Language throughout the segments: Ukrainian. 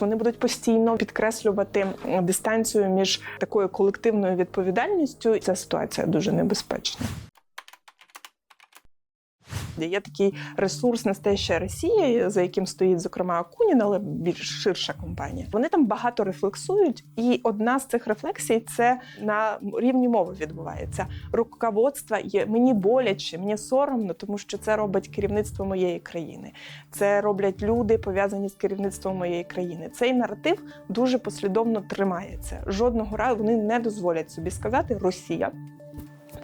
Вони будуть постійно підкреслювати дистанцію між такою колективною відповідальністю. Ця ситуація дуже небезпечна. Є такий ресурс «Настояща Росія, за яким стоїть зокрема Акунін, але більш ширша компанія. Вони там багато рефлексують, і одна з цих рефлексій це на рівні мови відбувається. Руководство є мені боляче, мені соромно, тому що це робить керівництво моєї країни. Це роблять люди, пов'язані з керівництвом моєї країни. Цей наратив дуже послідовно тримається. Жодного разу вони не дозволять собі сказати Росія.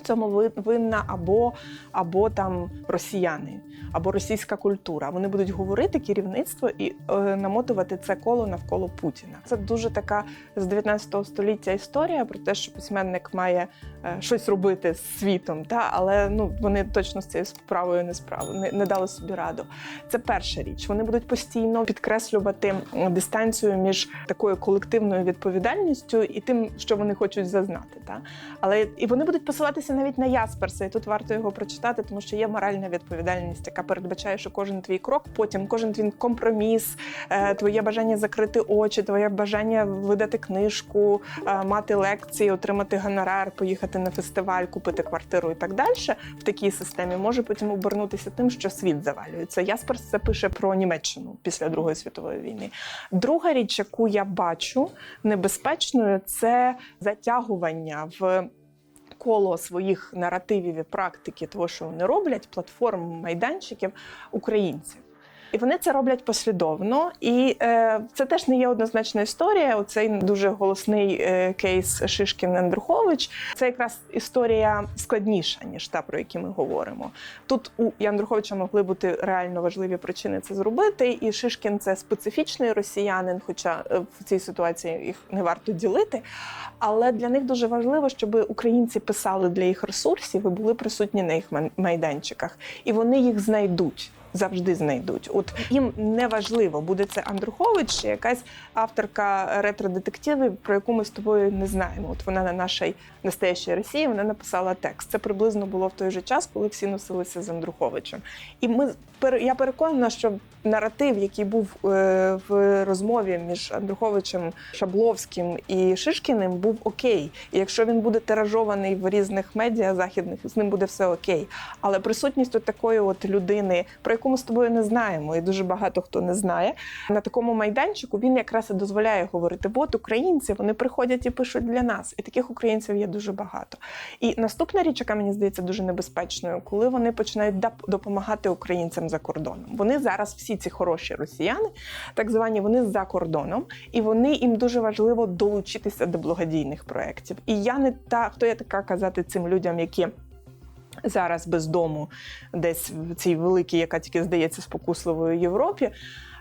Цьому ви- винна або, або там росіяни, або російська культура. Вони будуть говорити керівництво і е, намотувати це коло навколо Путіна. Це дуже така з 19 століття історія про те, що письменник має е, щось робити з світом, та але ну вони точно з цією справою не справи не, не дали собі раду. Це перша річ. Вони будуть постійно підкреслювати дистанцію між такою колективною відповідальністю і тим, що вони хочуть зазнати. Та? Але і вони будуть посилатися навіть на Ясперса, і тут варто його прочитати, тому що є моральна відповідальність, яка передбачає, що кожен твій крок, потім кожен твій компроміс, е, твоє бажання закрити очі, твоє бажання видати книжку, е, мати лекції, отримати гонорар, поїхати на фестиваль, купити квартиру і так далі в такій системі може потім обернутися тим, що світ завалюється. Ясперс це пише про Німеччину після Другої світової війни. Друга річ, яку я бачу небезпечною, це затягування в коло своїх наративів і практики, того, що вони роблять, платформ, майданчиків українців. І вони це роблять послідовно, і е, це теж не є однозначна історія. Оцей дуже голосний е, кейс Шишкін Андрухович. Це якраз історія складніша ніж та, про які ми говоримо. Тут у Яндруховича могли бути реально важливі причини це зробити. І Шишкін це специфічний росіянин, хоча е, в цій ситуації їх не варто ділити. Але для них дуже важливо, щоб українці писали для їх ресурсів і були присутні на їх майданчиках, і вони їх знайдуть. Завжди знайдуть. От їм не важливо, буде це Андрухович чи якась авторка ретро-детективів, про яку ми з тобою не знаємо. От вона на нашій настоящій Росії вона написала текст. Це приблизно було в той же час, коли всі носилися з Андруховичем. І ми я переконана, що наратив, який був е, в розмові між Андруховичем, Шабловським і Шишкіним, був окей. І якщо він буде тиражований в різних медіа західних, з ним буде все окей. Але присутність от такої от людини, про яку ми з тобою не знаємо, і дуже багато хто не знає, на такому майданчику він якраз і дозволяє говорити: от українці, вони приходять і пишуть для нас. І таких українців є дуже багато. І наступна річ, яка мені здається дуже небезпечною, коли вони починають допомагати українцям за кордоном. Вони зараз всі ці хороші росіяни, так звані, вони за кордоном, і вони їм дуже важливо долучитися до благодійних проєктів. І я не та хто я така казати цим людям, які. Зараз без дому, десь в цій великій, яка тільки здається спокусливою Європі.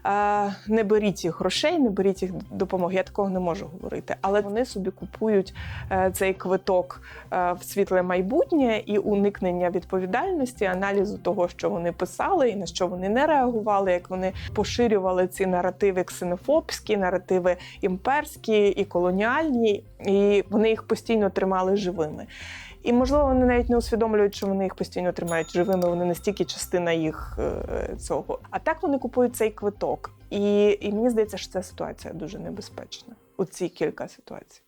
Е, Не беріть їх грошей, не беріть їх допомоги. Я такого не можу говорити. Але вони собі купують е, цей квиток е, в світле майбутнє і уникнення відповідальності, аналізу того, що вони писали, і на що вони не реагували, як вони поширювали ці наративи ксенофобські, наративи імперські і колоніальні, і вони їх постійно тримали живими. І можливо, вони навіть не усвідомлюють, що вони їх постійно тримають живими. Вони настільки частина їх е, цього. А так вони купують цей квиток. І, і мені здається, що ця ситуація дуже небезпечна. У ці кілька ситуацій.